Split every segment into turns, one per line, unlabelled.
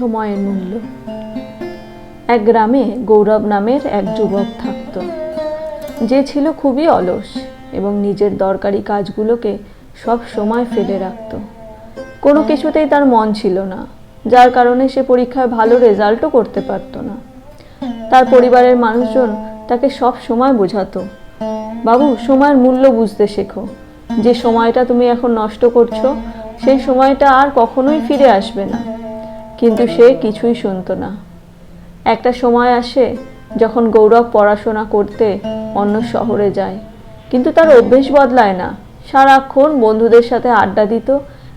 সময়ের মূল্য। এক গ্রামে গৌরব নামের এক যুবক থাকত। যে ছিল খুবই অলস এবং নিজের দরকারি কাজগুলোকে সব সময় ফেলে রাখত। কোনো কিছুতেই তার মন ছিল না, যার কারণে সে পরীক্ষায় ভালো রেজাল্টও করতে পারত না। তার পরিবারের মানুষজন তাকে সব সময় বোঝাতো, বাবু, সময়ের মূল্য বুঝতে শেখো। যে সময়টা তুমি এখন নষ্ট করছ, সেই সময়টা আর কখনোই ফিরে আসবে না। কিন্তু সে কিছুই শুনতো না। একটা সময় আসে যখন গৌরব পড়াশোনা করতে অন্য শহরে যায়, কিন্তু তার অভ্যেস বদলায় না। সারাক্ষণ বন্ধুদের সাথে আড্ডা দিত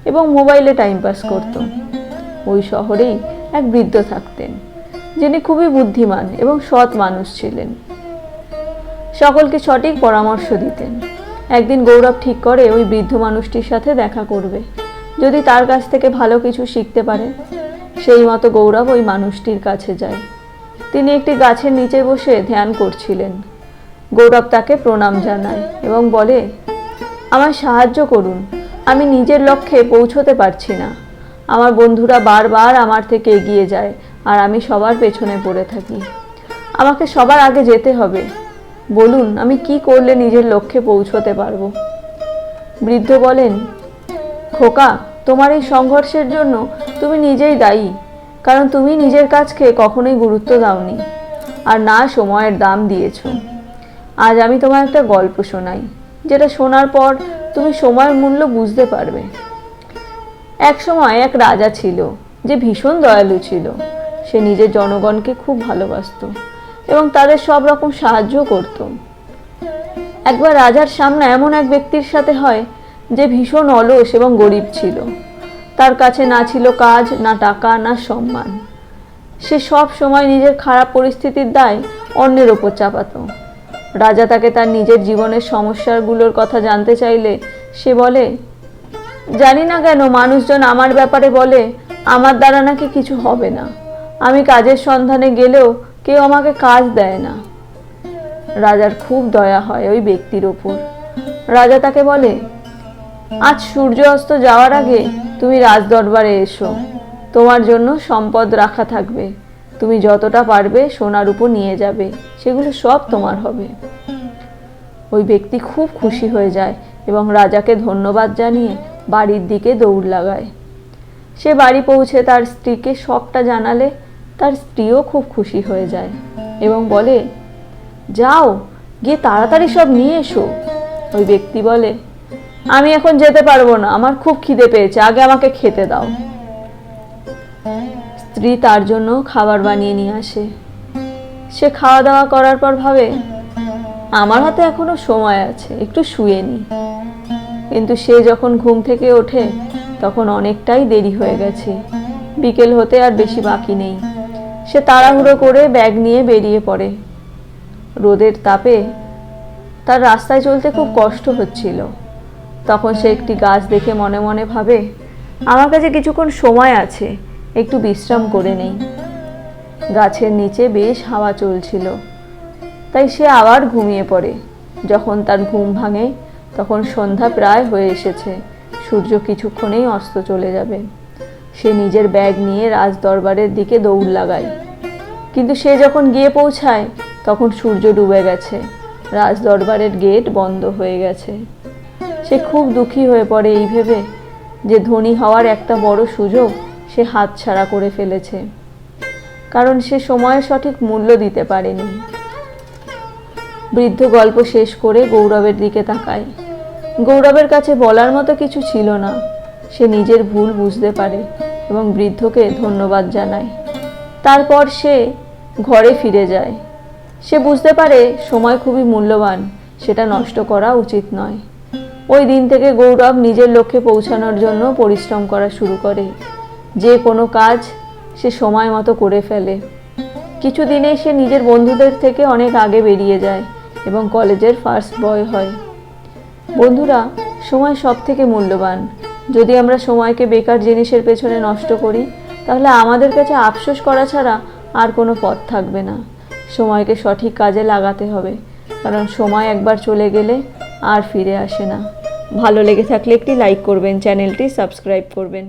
এবং মোবাইলে টাইম পাস করত। ওই শহরেই এক বৃদ্ধ থাকতেন, যিনি খুবই বুদ্ধিমান এবং সৎ মানুষ ছিলেন। সকলকে সঠিক পরামর্শ দিতেন। একদিন গৌরব ঠিক করে ওই বৃদ্ধ মানুষটির সাথে দেখা করবে। যদি তার কাছ থেকে ভালো কিছু শিখতে পারে সেই মতো গৌরব ওই মানুষটির কাছে যায়। তিনি একটি গাছের নিচে বসে ধ্যান করছিলেন। গৌরব তাকে প্রণাম জানায় এবং বলে, আমায় সাহায্য করুন, আমি নিজের লক্ষ্যে পৌঁছতে পারছি না। আমার বন্ধুরা বারবার আমার থেকে এগিয়ে যায় আর আমি সবার পেছনে পড়ে থাকি। আমাকে সবার আগে যেতে হবে। বলুন, আমি কি করলে নিজের লক্ষ্যে পৌঁছতে পারব? বৃদ্ধ বলেন, খোকা তোমার এই সংঘর্ষের জন্য তুমি নিজেই দায়ী, কারণ তুমি নিজের কাজকে কখনোই গুরুত্ব দাওনি আর না সময়ের দাম দিয়েছ। আজ আমি তোমার একটা গল্প শোনাই, যেটা শোনার পর তুমি সময়ের মূল্য বুঝতে পারবে। এক সময় এক রাজা ছিল, যে ভীষণ দয়ালু ছিল। সে নিজের জনগণকে খুব ভালোবাসতো এবং তাদের সব রকম সাহায্য করত। একবার রাজার সামনে এমন এক ব্যক্তির সাথে হয় যে ভীষণ অলস এবং গরিব ছিল। তার কাছে না ছিল কাজ, না টাকা, না সম্মান। সে সব সময় নিজের খারাপ পরিস্থিতির দায় অন্যের ওপর চাপাতো। রাজা তাকে তার নিজের জীবনের সমস্যাগুলোর কথা জানতে চাইলে সে বলে, জানি না কেন মানুষজন আমার ব্যাপারে বলে, আমার দ্বারা নাকি কিছু হবে না। আমি কাজের সন্ধানে গেলেও কেউ আমাকে কাজ দেয় না। রাজার খুব দয়া হয় ওই ব্যক্তির ওপর। রাজা তাকে বলে আজ সূর্য অস্ত যাওয়ার আগে তুমি রাজদরবারে এসো। তোমার জন্য সম্পদ রাখা থাকবে। তুমি যতটা পারবে সোনার উপর নিয়ে যাবে। সেগুলো সব তোমার হবে। ওই ব্যক্তি খুব খুশি হয়ে যায় এবং রাজাকে ধন্যবাদ জানিয়ে বাড়ির দিকে দৌড় লাগায়। সে বাড়ি পৌঁছে তার স্ত্রীকে সবটা জানালে তার স্ত্রীও খুব খুশি হয়ে যায় এবং বলে, যাও, গিয়ে তাড়াতাড়ি সব নিয়ে এসো। ওই ব্যক্তি বলে আমি এখন যেতে পারব না। আমার খুব খিদে পেয়েছে। আগে আমাকে খেতে দাও। স্ত্রী তার জন্য খাবার বানিয়ে নিয়ে আসে। সে খাওয়া দাওয়া করার পর ভাবে, আমার হাতে এখনও সময় আছে, একটু শুয়ে নি। কিন্তু সে যখন ঘুম থেকে ওঠে, তখন অনেকটাই দেরি হয়ে গেছে। বিকেল হতে আর বেশি বাকি নেই। সে তাড়াহুড়ো করে ব্যাগ নিয়ে বেরিয়ে পড়ে। রোদের তাপে তার রাস্তায় চলতে খুব কষ্ট হচ্ছিল। তখন সে একটি গাছ দেখে মনে মনে ভাবে, আমার কাছে কিছুক্ষণ সময় আছে, একটু বিশ্রাম করে নেই। গাছের নিচে বেশ হাওয়া চলছিল। তাই সে আবার ঘুমিয়ে পড়ে। যখন তার ঘুম ভাঙে, তখন সন্ধ্যা প্রায় হয়ে এসেছে। সূর্য কিছুক্ষণেই অস্ত চলে যাবে। সে নিজের ব্যাগ নিয়ে রাজ দরবারের দিকে দৌড় লাগায়। কিন্তু সে যখন গিয়ে পৌঁছায়, তখন সূর্য ডুবে গেছে। রাজ দরবারের গেট বন্ধ হয়ে গেছে। সে খুব দুঃখী হয়ে পড়ে এই ভেবে যে ধনী হওয়ার একটা বড় সুযোগ সে হাতছাড়া করে ফেলেছে। কারণ সে সময়ের সঠিক মূল্য দিতে পারেনি। বৃদ্ধ গল্প শেষ করে গৌরবের দিকে তাকায়। গৌরবের কাছে বলার মতো কিছু ছিল না। সে নিজের ভুল বুঝতে পারে এবং বৃদ্ধকে ধন্যবাদ জানায়। তারপর সে ঘরে ফিরে যায়। সে বুঝতে পারে সময় খুবই মূল্যবান, সেটা নষ্ট করা উচিত নয়। ওই দিন থেকে গৌরব নিজের লক্ষ্যে পৌঁছানোর জন্য পরিশ্রম করা শুরু করে। যে কোনো কাজ সে সময় মতো করে ফেলে। কিছু দিনেই সে নিজের বন্ধুদের থেকে অনেক আগে বেরিয়ে যায় এবং কলেজের ফার্স্ট বয় হয়। বন্ধুরা, সময় সব থেকে মূল্যবান। যদি আমরা সময়কে বেকার জিনিসের পেছনে নষ্ট করি, তাহলে আমাদের কাছে আফসোস করা ছাড়া আর কোনো পথ থাকবে না। সময়কে সঠিক কাজে লাগাতে হবে, কারণ সময় একবার চলে গেলে আর ফিরে আসে না। ভালো লেগে থাকলে একটি লাইক করবেন চ্যানেলটি সাবস্ক্রাইব করবেন।